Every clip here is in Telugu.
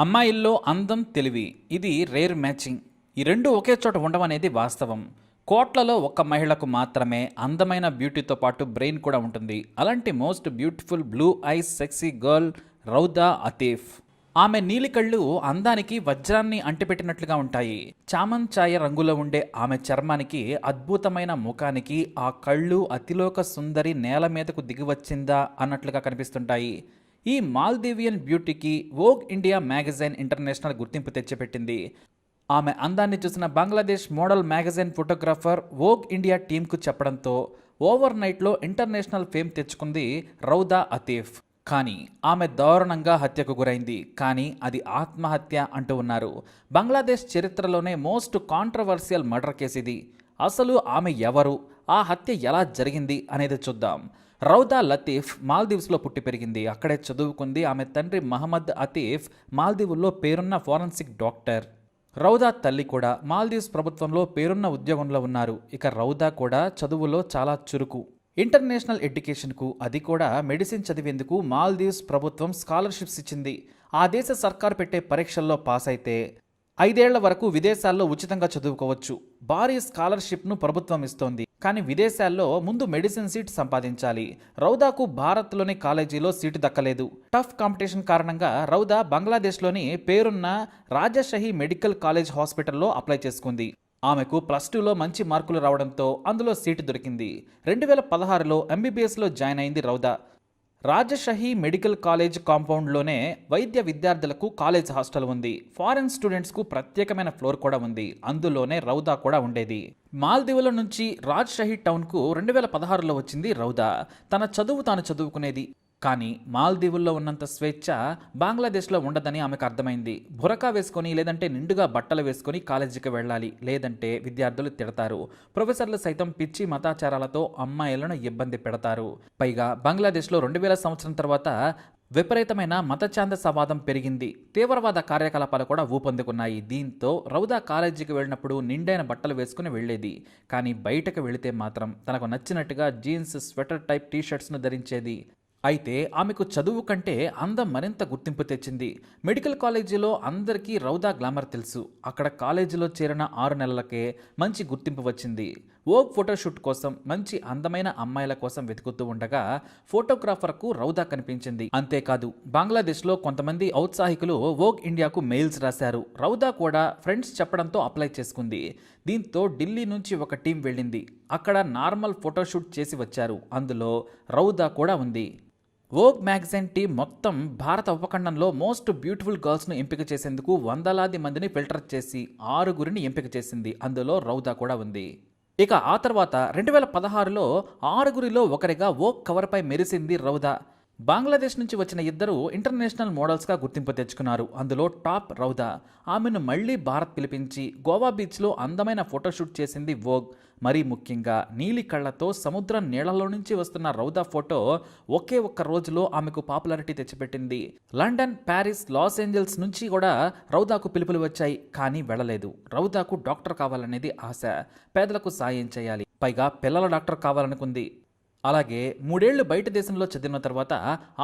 అమ్మాయిల్లో అందం తెలివి ఇది రేర్ మ్యాచింగ్. ఈ రెండు ఒకే చోట ఉండమనేది వాస్తవం. కోట్లలో ఒక్క మహిళకు మాత్రమే అందమైన బ్యూటీతో పాటు బ్రెయిన్ కూడా ఉంటుంది. అలాంటి most beautiful blue eyes sexy girl Rawdah Atif. ఆమె నీలి కళ్ళు అందానికి వజ్రాన్ని అంటిపెట్టినట్లుగా ఉంటాయి. చామన్ ఛాయ రంగులో ఉండే ఆమె చర్మానికి అద్భుతమైన ముఖానికి ఆ కళ్ళు అతిలోక సుందరి నేల మీదకు దిగివచ్చిందా అన్నట్లుగా కనిపిస్తుంటాయి. ఈ మాల్దీవియన్ బ్యూటీకి వోగ్ ఇండియా మ్యాగజైన్ ఇంటర్నేషనల్ గుర్తింపు తెచ్చిపెట్టింది. ఆమె అందాన్ని చూసిన Bangladesh model magazine photographer Vogue India టీంకు చెప్పడంతో ఓవర్ నైట్లో ఇంటర్నేషనల్ ఫేమ్ తెచ్చుకుంది రౌదా అతీఫ్. కానీ ఆమె దారుణంగా హత్యకు గురైంది. కానీ అది ఆత్మహత్య అంటూ ఉన్నారు. బంగ్లాదేశ్ చరిత్రలోనే మోస్ట్ కాంట్రవర్షియల్ మర్డర్ కేసు ఇది అసలు ఆమె ఎవరు? ఆ హత్య ఎలా జరిగింది అనేది చూద్దాం. రౌదా లతీఫ్ మాల్దీవ్స్లో పుట్టి పెరిగింది. అక్కడే చదువుకుంది. ఆమె తండ్రి మహమ్మద్ అతీఫ్ మాల్దీవుల్లో పేరున్న ఫోరెన్సిక్ డాక్టర్. రౌదా తల్లి కూడా మాల్దీవ్స్ ప్రభుత్వంలో పేరున్న ఉద్యోగంలో ఉన్నారు. ఇక రౌదా కూడా చదువులో చాలా చురుకు. ఇంటర్నేషనల్ ఎడ్యుకేషన్కు అది కూడా మెడిసిన్ చదివేందుకు మాల్దీవ్స్ ప్రభుత్వం స్కాలర్షిప్స్ ఇచ్చింది. ఆ దేశ సర్కార్ పెట్టే పరీక్షల్లో పాస్ అయితే ఐదేళ్ళ వరకు విదేశాల్లో ఉచితంగా చదువుకోవచ్చు. భారీ స్కాలర్షిప్ను ప్రభుత్వం ఇస్తోంది. కానీ విదేశాల్లో ముందు మెడిసిన్ సీట్ సంపాదించాలి. రౌదాకు భారత్లోని కాలేజీలో సీటు దక్కలేదు. టఫ్ కాంపిటీషన్ కారణంగా రౌదా బంగ్లాదేశ్లోని పేరున్న రాజషహి మెడికల్ కాలేజ్ హాస్పిటల్లో అప్లై చేసుకుంది. ఆమెకు ప్లస్ టూలో మంచి మార్కులు రావడంతో అందులో సీటు దొరికింది. రెండు వేల పదహారులో ఎంబీబీఎస్లో జాయిన్ అయింది రౌదా. రాజషహి మెడికల్ కాలేజ్ కాంపౌండ్లోనే వైద్య విద్యార్థులకు కాలేజ్ హాస్టల్ ఉంది. ఫారెన్ స్టూడెంట్స్కు ప్రత్యేకమైన ఫ్లోర్ కూడా ఉంది. అందులోనే రౌదా కూడా ఉండేది. మాల్దీవుల నుంచి రాజ్షహి టౌన్కు రెండు వేల పదహారులో వచ్చింది రౌదా. తన చదువు తాను చదువుకునేది కానీ మాల్దీవుల్లో ఉన్నంత స్వేచ్ఛ బంగ్లాదేశ్లో ఉండదని ఆమెకు అర్థమైంది. బురకా వేసుకొని లేదంటే నిండుగా బట్టలు వేసుకొని కాలేజీకి వెళ్ళాలి లేదంటే విద్యార్థులు తిడతారు. ప్రొఫెసర్లు సైతం పిచ్చి మతాచారాలతో అమ్మాయిలను ఇబ్బంది పెడతారు. పైగా బంగ్లాదేశ్లో రెండు వేల సంవత్సరం తర్వాత విపరీతమైన మతఛాందసవాదం పెరిగింది. తీవ్రవాద కార్యకలాపాలు కూడా ఊపందుకున్నాయి. దీంతో రౌదా కాలేజీకి వెళ్ళినప్పుడు నిండైన బట్టలు వేసుకుని వెళ్ళేది. కానీ బయటకు వెళితే మాత్రం తనకు నచ్చినట్టుగా జీన్స్ స్వెటర్ టైప్ టీషర్ట్స్ను ధరించేది. అయితే ఆమెకు చదువు కంటే అందం మరింత గుర్తింపు తెచ్చింది. మెడికల్ కాలేజీలో అందరికీ రౌదా గ్లామర్ తెలుసు. అక్కడ కాలేజీలో చేరిన ఆరు నెలలకే మంచి గుర్తింపు వచ్చింది. ఓగ్ ఫోటోషూట్ కోసం మంచి అందమైన అమ్మాయిల కోసం వెతుకుతూ ఉండగా ఫోటోగ్రాఫర్కు రౌదా కనిపించింది. అంతేకాదు బంగ్లాదేశ్లో కొంతమంది ఔత్సాహికులు ఓక్ ఇండియాకు మెయిల్స్ రాశారు. రౌదా కూడా ఫ్రెండ్స్ చెప్పడంతో అప్లై చేసుకుంది. దీంతో ఢిల్లీ నుంచి ఒక టీం వెళ్ళింది. అక్కడ నార్మల్ ఫోటోషూట్ చేసి వచ్చారు. అందులో రౌదా కూడా ఉంది. వోగ్ మ్యాగజైన్ టీం మొత్తం భారత ఉపఖండంలో మోస్ట్ బ్యూటిఫుల్ గర్ల్స్ను ఎంపిక చేసేందుకు వందలాది మందిని ఫిల్టర్ చేసి ఆరుగురిని ఎంపిక చేసింది. అందులో రౌదా కూడా ఉంది. ఇక ఆ తర్వాత రెండు వేల పదహారులో ఆరుగురిలో ఒకరిగా వోగ్ కవర్పై మెరిసింది రౌదా. బంగ్లాదేశ్ నుంచి వచ్చిన ఇద్దరు ఇంటర్నేషనల్ మోడల్స్గా గుర్తింపు తెచ్చుకున్నారు. అందులో టాప్ రౌదా. ఆమెను మళ్ళీ భారత్ పిలిపించి గోవా బీచ్లో అందమైన ఫోటోషూట్ చేసింది వోగ్ మరీ ముఖ్యంగా నీలి కళ్ళతో సముద్రం నీళ్ళలో నుంచి వస్తున్న రౌదా ఫోటో ఒకే ఒక్క రోజులో ఆమెకు పాపులారిటీ తెచ్చిపెట్టింది. లండన్ ప్యారిస్ లాస్ ఏంజల్స్ నుంచి కూడా రౌదాకు పిలుపులు వచ్చాయి కానీ వెళ్ళలేదు. రౌదాకు డాక్టర్ కావాలనేది ఆశ. పేదలకు సాయం చేయాలి. పైగా పిల్లల డాక్టర్ కావాలనుకుంది. అలాగే మూడేళ్ళు బయట దేశంలో చదివిన తర్వాత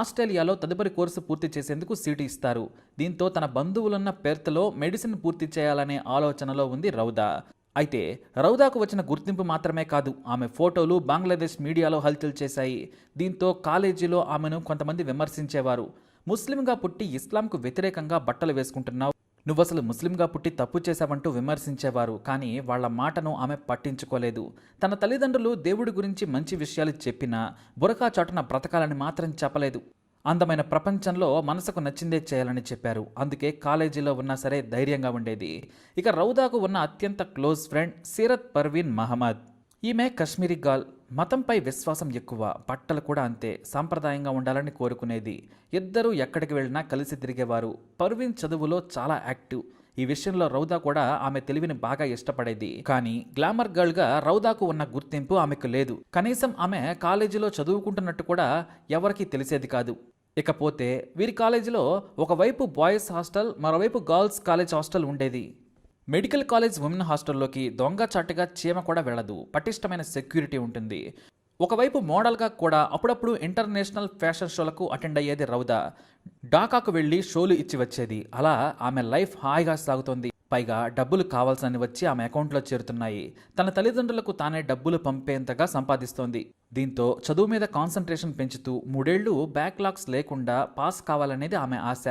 ఆస్ట్రేలియాలో తదుపరి కోర్సు పూర్తి చేసేందుకు సీటు ఇస్తారు. దీంతో తన బంధువులున్న పెర్త్లో మెడిసిన్ పూర్తి చేయాలనే ఆలోచనలో ఉంది రౌదా. అయితే రౌదాకు వచ్చిన గుర్తింపు మాత్రమే కాదు ఆమె ఫోటోలు బంగ్లాదేశ్ మీడియాలో హల్చల్ చేశాయి. దీంతో కాలేజీలో ఆమెను కొంతమంది విమర్శించేవారు. ముస్లింగా పుట్టి ఇస్లాంకు వ్యతిరేకంగా బట్టలు వేసుకుంటున్నావు. నువ్వు అసలు ముస్లింగా పుట్టి తప్పు చేశావంటూ విమర్శించేవారు. కానీ వాళ్ళ మాటను ఆమె పట్టించుకోలేదు. తన తల్లిదండ్రులు దేవుడి గురించి మంచి విషయాలు చెప్పినా బురకా చాటున బ్రతకాలని మాత్రం చెప్పలేదు. అందమైన ప్రపంచంలో మనసుకు నచ్చిందే చేయాలని చెప్పారు. అందుకే కాలేజీలో ఉన్నా సరే ధైర్యంగా ఉండేది. ఇక రౌదాకు ఉన్న అత్యంత క్లోజ్ ఫ్రెండ్ సీరత్ పర్వీన్ మహమ్మద్. ఈమె కశ్మీరీ గాల్ మతంపై విశ్వాసం ఎక్కువ బట్టలు కూడా అంతే సాంప్రదాయంగా ఉండాలని కోరుకునేది. ఇద్దరూ ఎక్కడికి వెళ్ళినా కలిసి తిరిగేవారు. పర్వీన్ చదువులో చాలా యాక్టివ్. ఈ విషయంలో రౌదా కూడా ఆమె తెలివిని బాగా ఇష్టపడేది. కానీ గ్లామర్ గర్ల్గా రౌదాకు ఉన్న గుర్తింపు ఆమెకు లేదు. కనీసం ఆమె కాలేజీలో చదువుకుంటున్నట్టు కూడా ఎవరికీ తెలిసేది కాదు. ఇకపోతే వీరి కాలేజీలో ఒకవైపు బాయ్స్ హాస్టల్ మరోవైపు గర్ల్స్ కాలేజ్ హాస్టల్ ఉండేది. మెడికల్ కాలేజ్ ఉమెన్ హాస్టల్లోకి దొంగ చాటుగా చీమ కూడా వెళ్ళదు. పటిష్టమైన సెక్యూరిటీ ఉంటుంది. ఒకవైపు మోడల్గా కూడా అప్పుడప్పుడు ఇంటర్నేషనల్ ఫ్యాషన్ షోలకు అటెండ్ అయ్యేది రౌదా. ఢాకాకు వెళ్ళి షోలు ఇచ్చి వచ్చేది అలా ఆమె లైఫ్ హాయిగా సాగుతోంది. పైగా డబ్బులు కావాల్సినవి వచ్చి ఆమె అకౌంట్లో చేరుతున్నాయి. తన తల్లిదండ్రులకు తానే డబ్బులు పంపేంతగా సంపాదిస్తోంది. దీంతో చదువు మీద కాన్సన్ట్రేషన్ పెంచుతూ మూడేళ్ళు బ్యాక్లాగ్స్ లేకుండా పాస్ కావాలనేది ఆమె ఆశ.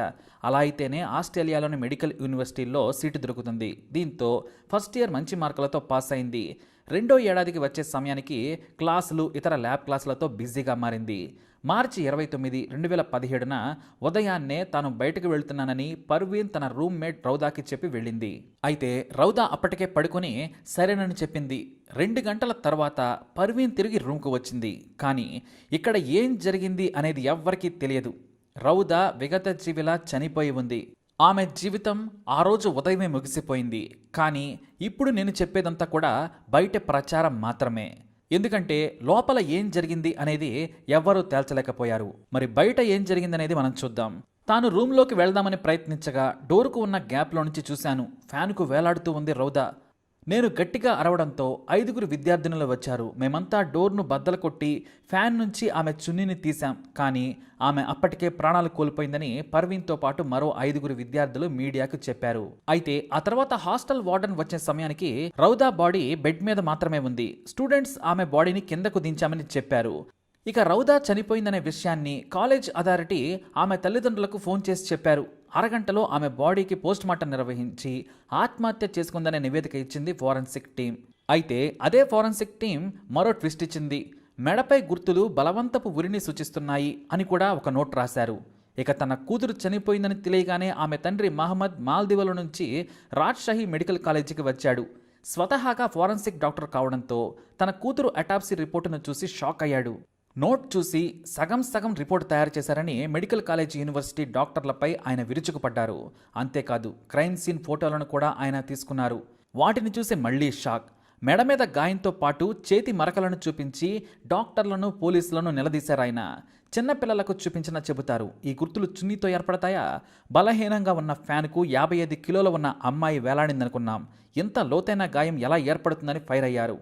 అలా అయితేనే ఆస్ట్రేలియాలోని మెడికల్ యూనివర్సిటీలో సీటు దొరుకుతుంది. దీంతో ఫస్ట్ ఇయర్ మంచి మార్కులతో పాస్ అయింది. రెండో ఏడాదికి వచ్చే సమయానికి క్లాసులు ఇతర ల్యాబ్ క్లాసులతో బిజీగా మారింది. మార్చి ఇరవై తొమ్మిది రెండు వేల పదిహేడున ఉదయాన్నే తాను బయటకు వెళ్తున్నానని పర్వీన్ తన రూమ్మేట్ రౌదాకి చెప్పి వెళ్ళింది. అయితే రౌదా అప్పటికే పడుకొని సరేనని చెప్పింది. రెండు గంటల తర్వాత పర్వీన్ తిరిగి రూమ్కు వచ్చింది. కానీ ఇక్కడ ఏం జరిగింది అనేది ఎవ్వరికీ తెలియదు. రౌదా విగత జీవిలా చనిపోయి ఉంది. ఆమె జీవితం ఆ రోజు ఉదయమే ముగిసిపోయింది. కానీ ఇప్పుడు నేను చెప్పేదంతా కూడా బయట ప్రచారం మాత్రమే. ఎందుకంటే లోపల ఏం జరిగింది అనేది ఎవ్వరూ తేల్చలేకపోయారు. మరి బయట ఏం జరిగిందనేది మనం చూద్దాం. తాను రూమ్లోకి వెళ్దామని ప్రయత్నించగా డోర్కు ఉన్న గ్యాప్లో నుంచి చూశాను. ఫ్యాన్కు వేలాడుతూ ఉంది రౌదా. నేను గట్టిగా అరవడంతో ఐదుగురు విద్యార్థినులు వచ్చారు. మేమంతా డోర్ను బద్దలు కొట్టి ఫ్యాన్ నుంచి ఆమె చున్నీని తీశాం. కానీ ఆమె అప్పటికే ప్రాణాలు కోల్పోయిందని పర్వీన్తో పాటు మరో ఐదుగురు విద్యార్థులు మీడియాకు చెప్పారు. అయితే ఆ తర్వాత హాస్టల్ వార్డెన్ వచ్చే సమయానికి రౌదా బాడీ బెడ్ మీద మాత్రమే ఉంది. స్టూడెంట్స్ ఆమె బాడీని కిందకు దించామని చెప్పారు. ఇక రౌదా చనిపోయిందనే విషయాన్ని కాలేజ్ అథారిటీ ఆమె తల్లిదండ్రులకు ఫోన్ చేసి చెప్పారు. అరగంటలో ఆమె బాడీకి పోస్ట్మార్టం నిర్వహించి ఆత్మహత్య చేసుకుందనే నివేదిక ఇచ్చింది ఫోరెన్సిక్ టీం అయితే అదే ఫోరెన్సిక్ టీం మరో ట్విస్ట్ ఇచ్చింది. మెడపై గుర్తులు బలవంతపు ఉరిని సూచిస్తున్నాయి అని కూడా ఒక నోట్ రాశారు. ఇక తన కూతురు చనిపోయిందని తెలియగానే ఆమె తండ్రి మహమ్మద్ మాల్దీవుల నుంచి రాజ్షాహి మెడికల్ కాలేజీకి వచ్చాడు. స్వతహాగా ఫోరెన్సిక్ డాక్టర్ కావడంతో తన కూతురు అటాప్సీ రిపోర్టును చూసి షాక్ అయ్యాడు. నోట్ చూసి సగం సగం రిపోర్ట్ తయారు చేశారని మెడికల్ కాలేజ్ యూనివర్సిటీ డాక్టర్లపై ఆయన విరుచుకుపడ్డారు. అంతేకాదు క్రైమ్ సీన్ ఫోటోలను కూడా ఆయన తీసుకున్నారు. వాటిని చూసి మళ్ళీ షాక్. మెడ మీద గాయంతో పాటు చేతి మరకలను చూపించి డాక్టర్లను పోలీసులను నిలదీశారాయన చిన్నపిల్లలకు చూపించిన చెబుతారు. ఈ గుర్తులు చున్నీతో ఏర్పడతాయా? బలహీనంగా ఉన్న ఫ్యాన్కు యాభై ఐదు కిలోల ఉన్న అమ్మాయి వేలాడిందనుకున్నాం. ఇంత లోతైన గాయం ఎలా ఏర్పడుతుందని ఫైర్ అయ్యారు.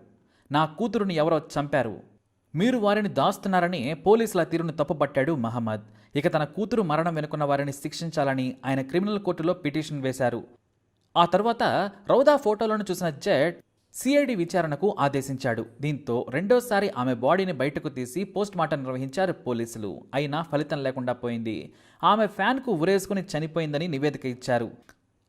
నా కూతురుని ఎవరో చంపారు. మీరు వారిని దాస్తున్నారని పోలీసుల తీరును తప్పుపట్టాడు మహమ్మద్. ఇక తన కూతురు మరణం వెనుకున్న వారిని శిక్షించాలని ఆయన క్రిమినల్ కోర్టులో పిటిషన్ వేశారు. ఆ తర్వాత రౌదా ఫోటోలను చూసిన జెట్ సిఐడి విచారణకు ఆదేశించాడు. దీంతో రెండోసారి ఆమె బాడీని బయటకు తీసి పోస్ట్ మార్టం నిర్వహించారు పోలీసులు. అయినా ఫలితం లేకుండా పోయింది. ఆమె ఫ్యాన్కు ఉరేసుకుని చనిపోయిందని నివేదిక ఇచ్చారు.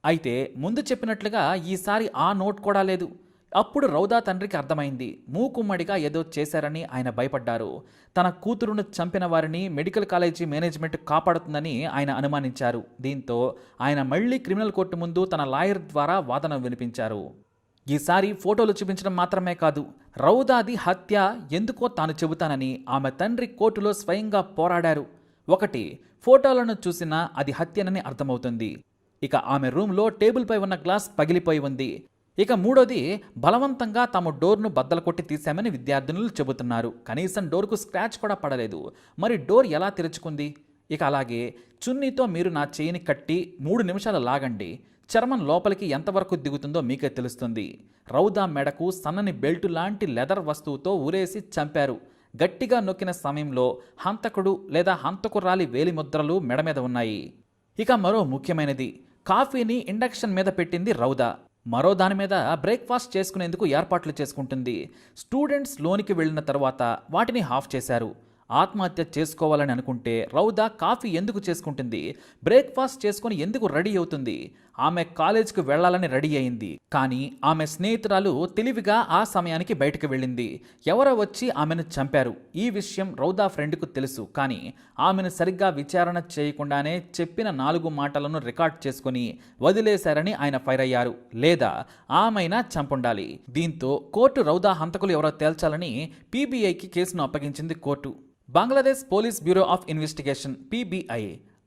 అయితే ముందు చెప్పినట్లుగా ఈసారి ఆ నోట్ కూడా లేదు. అప్పుడు రౌదా తండ్రికి అర్థమైంది. మూకుమ్మడిగా ఏదో చేశారని ఆయన భయపడ్డారు. తన కూతురును చంపిన వారిని మెడికల్ కాలేజీ మేనేజ్మెంట్ కాపాడుతుందని ఆయన అనుమానించారు. దీంతో ఆయన మళ్ళీ క్రిమినల్ కోర్టు ముందు తన లాయర్ ద్వారా వాదన వినిపించారు. ఈసారి ఫోటోలు చూపించడం మాత్రమే కాదు రౌదాది హత్య ఎందుకో తాను చెబుతానని ఆమె తండ్రి కోర్టులో స్వయంగా పోరాడారు. ఒకటి ఫోటోలను చూసినా అది హత్యనని అర్థమవుతుంది. ఇక ఆమె రూమ్లో టేబుల్పై ఉన్న గ్లాస్ పగిలిపోయి ఉంది. ఇక మూడోది బలవంతంగా తాము డోర్ను బద్దలు కొట్టి తీశామని విద్యార్థినులు చెబుతున్నారు. కనీసం డోర్కు స్క్రాచ్ కూడా పడలేదు. మరి డోర్ ఎలా తెరుచుకుంది? ఇక అలాగే చున్నీతో మీరు నా చేయిని కట్టి మూడు నిమిషాలు లాగండి. చర్మం లోపలికి ఎంతవరకు దిగుతుందో మీకే తెలుస్తుంది. రౌదా మెడకు సన్నని బెల్టు లాంటి లెదర్ వస్తువుతో ఊరేసి చంపారు. గట్టిగా నొక్కిన సమయంలో హంతకుడు లేదా హంతకురాలి వేలి ముద్రలు మెడ మీద ఉన్నాయి. ఇక మరో ముఖ్యమైనది కాఫీని ఇండక్షన్ మీద పెట్టింది రౌదా. మరో దాని మీద బ్రేక్ఫాస్ట్ చేసుకునేందుకు ఏర్పాట్లు చేసుకుంటుంది. స్టూడెంట్స్ లోనికి వెళ్ళిన తర్వాత వాటిని హాఫ్ చేశారు. ఆత్మహత్య చేసుకోవాలని అనుకుంటే రౌదా కాఫీ ఎందుకు చేసుకుంటుంది? బ్రేక్ఫాస్ట్ చేసుకుని ఎందుకు రెడీ అవుతుంది? ఆమె కాలేజ్కి వెళ్ళాలని రెడీ అయింది. కానీ ఆమె స్నేహితురాలు తెలివిగా ఆ సమయానికి బయటకు వెళ్ళింది. ఎవరో వచ్చి ఆమెను చంపారు. ఈ విషయం రౌదా ఫ్రెండ్కు తెలుసు. కానీ ఆమెను సరిగ్గా విచారణ చేయకుండానే చెప్పిన నాలుగు మాటలను రికార్డ్ చేసుకుని వదిలేశారని ఆయన ఫైర్ అయ్యారు. లేదా ఆమెనా చంపుండాలి. దీంతో కోర్టు రౌదా హంతకులు ఎవరో తేల్చాలని పీబీఐకి కేసును అప్పగించింది court. Bangladesh police bureau of investigation PBI.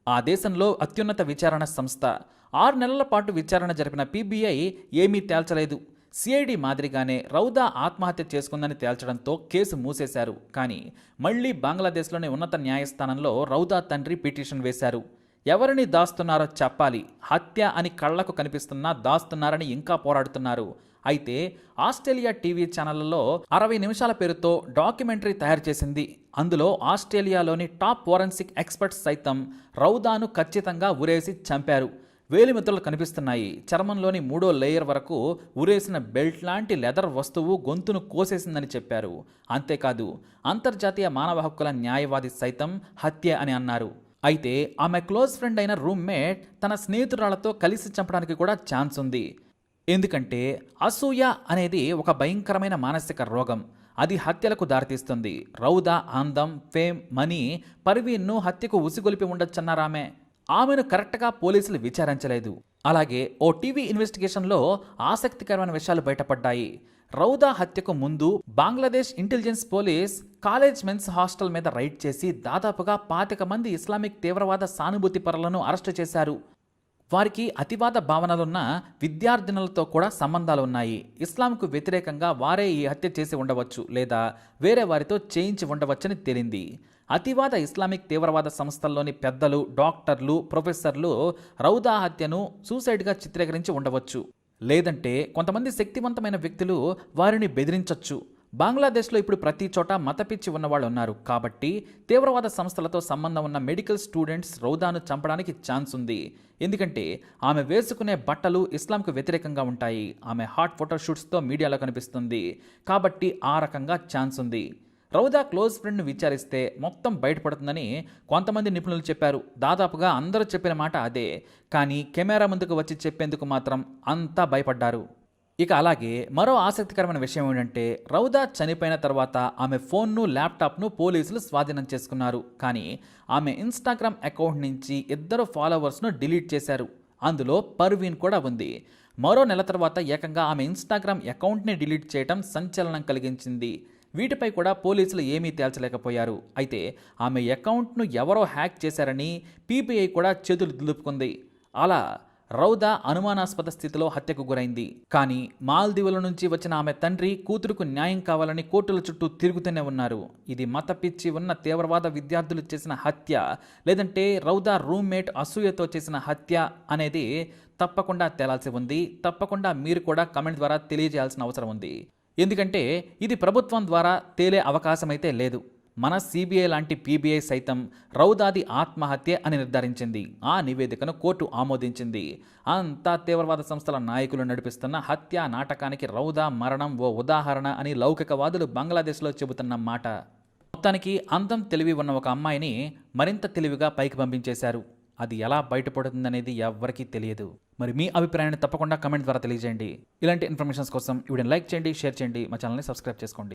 ఆ దేశంలో అత్యున్నత విచారణ సంస్థ. ఆరు నెలల పాటు విచారణ జరిపిన పీబీఐ ఏమీ తేల్చలేదు. సిఐడి మాదిరిగానే రౌదా ఆత్మహత్య చేసుకుందని తేల్చడంతో కేసు మూసేశారు. కానీ మళ్ళీ బంగ్లాదేశ్లోని ఉన్నత న్యాయస్థానంలో రౌదా తండ్రి పిటిషన్ వేశారు. ఎవరిని దాస్తున్నారో చెప్పాలి. హత్య అని కళ్ళకు కనిపిస్తున్నా దాస్తున్నారని ఇంకా పోరాడుతున్నారు. అయితే ఆస్ట్రేలియా టీవీ ఛానళ్ళలో అరవై నిమిషాల పేరుతో డాక్యుమెంటరీ తయారు చేసింది. అందులో ఆస్ట్రేలియాలోని టాప్ ఫోరెన్సిక్ ఎక్స్పర్ట్స్ సైతం రౌదాను ఖచ్చితంగా ఉరేసి చంపారు. వేలిమిత్రులు కనిపిస్తున్నాయి. చర్మంలోని మూడో లేయర్ వరకు ఉరేసిన బెల్ట్ లాంటి లెదర్ వస్తువు గొంతును కోసేసిందని చెప్పారు. అంతేకాదు అంతర్జాతీయ మానవ హక్కుల న్యాయవాది సైతం హత్య అని అన్నారు. అయితే ఆమె క్లోజ్ ఫ్రెండ్ అయిన రూమ్మేట్ తన స్నేహితురాలతో కలిసి చంపడానికి కూడా ఛాన్స్ ఉంది. ఎందుకంటే అసూయ అనేది ఒక భయంకరమైన మానసిక రోగం. అది హత్యలకు దారితీస్తుంది. రౌదా ఆందం ఫేమ్ మనీ పర్వీన్ను హత్యకు ఉసిగొలిపి ఉండొచ్చన్నారామె. ఆమెను కరెక్ట్గా పోలీసులు విచారించలేదు. అలాగే ఓ టీవీ ఇన్వెస్టిగేషన్లో ఆసక్తికరమైన విషయాలు బయటపడ్డాయి. రౌదా హత్యకు ముందు Bangladesh intelligence police college men's hostel మీద రైడ్ చేసి దాదాపుగా పాతిక మంది ఇస్లామిక్ తీవ్రవాద సానుభూతి పరులను అరెస్టు చేశారు. వారికి అతివాద భావనలున్న విద్యార్థినులతో కూడా సంబంధాలు ఉన్నాయి ఇస్లాంకు వ్యతిరేకంగా వారే ఈ హత్య చేసి ఉండవచ్చు లేదా వేరే వారితో చేయించి ఉండవచ్చని తేలింది. అతివాద ఇస్లామిక్ తీవ్రవాద సంస్థల్లోని పెద్దలు డాక్టర్లు ప్రొఫెసర్లు రౌదా హత్యను సూసైడ్గా చిత్రీకరించి ఉండవచ్చు. లేదంటే కొంతమంది శక్తివంతమైన వ్యక్తులు వారిని బెదిరించవచ్చు బంగ్లాదేశ్లో ఇప్పుడు ప్రతి చోట మతపిచ్చి ఉన్నవాళ్ళు ఉన్నారు. కాబట్టి తీవ్రవాద సంస్థలతో సంబంధం ఉన్న మెడికల్ స్టూడెంట్స్ రౌదాను చంపడానికి ఛాన్స్ ఉంది. ఎందుకంటే ఆమె వేసుకునే బట్టలు ఇస్లాంకు వ్యతిరేకంగా ఉంటాయి. ఆమె హాట్ ఫోటోషూట్స్తో మీడియాలో కనిపిస్తుంది. కాబట్టి ఆ రకంగా ఛాన్స్ ఉంది. రౌదా క్లోజ్ ఫ్రెండ్ను విచారిస్తే మొత్తం బయటపడుతుందని కొంతమంది నిపుణులు చెప్పారు. దాదాపుగా అందరూ చెప్పిన మాట అదే. కానీ కెమెరా ముందుకు వచ్చి చెప్పేందుకు మాత్రం అంతా భయపడ్డారు. ఇక అలాగే మరో ఆసక్తికరమైన విషయం ఏంటంటే రౌదా చనిపోయిన తర్వాత ఆమె ఫోన్ను ల్యాప్టాప్ను పోలీసులు స్వాధీనం చేసుకున్నారు. కానీ ఆమె ఇన్స్టాగ్రామ్ అకౌంట్ నుంచి ఇద్దరు ఫాలోవర్స్ను డిలీట్ చేశారు. అందులో పర్వీన్ కూడా ఉంది. మరో నెల తర్వాత ఏకంగా ఆమె ఇన్స్టాగ్రామ్ అకౌంట్ని డిలీట్ చేయడం సంచలనం కలిగించింది. వీటిపై కూడా పోలీసులు ఏమీ తేల్చలేకపోయారు. అయితే ఆమె అకౌంట్ను ఎవరో హ్యాక్ చేశారని పీపీఐ కూడా చేతులు దులుపుకుంది. అలా రౌదా అనుమానాస్పద స్థితిలో హత్యకు గురైంది. కానీ మాల్దీవుల నుంచి వచ్చిన ఆమె తండ్రి కూతురుకు న్యాయం కావాలని కోర్టుల చుట్టూ తిరుగుతూనే ఉన్నారు. ఇది మత పిచ్చి ఉన్న తీవ్రవాద విద్యార్థులు చేసిన హత్య లేదంటే రౌదా రూమ్మేట్ అసూయతో చేసిన హత్య అనేది తప్పకుండా తేలాల్సి ఉంది. తప్పకుండా మీరు కూడా కమెంట్ ద్వారా తెలియజేయాల్సిన అవసరం ఉంది. ఎందుకంటే ఇది ప్రభుత్వం ద్వారా తేలే అవకాశమైతే లేదు. మన సిబిఐ లాంటి పీబీఐ సైతం రౌదాది ఆత్మహత్య అని నిర్ధారించింది. ఆ నివేదికను కోర్టు ఆమోదించింది. అంతా తీవ్రవాద సంస్థల నాయకులు నడిపిస్తున్న హత్యా నాటకానికి రౌదా మరణం ఓ ఉదాహరణ అని లౌకికవాదులు బంగ్లాదేశ్లో చెబుతున్న మాట. మొత్తానికి అందం తెలివి ఉన్న ఒక అమ్మాయిని మరింత తెలివిగా పైకి పంపించేశారు. అది ఎలా బయటపడుతుందనేది ఎవ్వరికీ తెలియదు. మరి మీ అభిప్రాయాన్ని తప్పకుండా కమెంట్ ద్వారా తెలియజేయండి. ఇలాంటి ఇన్ఫర్మేషన్స్ కోసం వీడియోని లైక్ చేయండి షేర్ చేయండి. మా ఛానల్ని సబ్స్క్రైబ్ చేసుకోండి.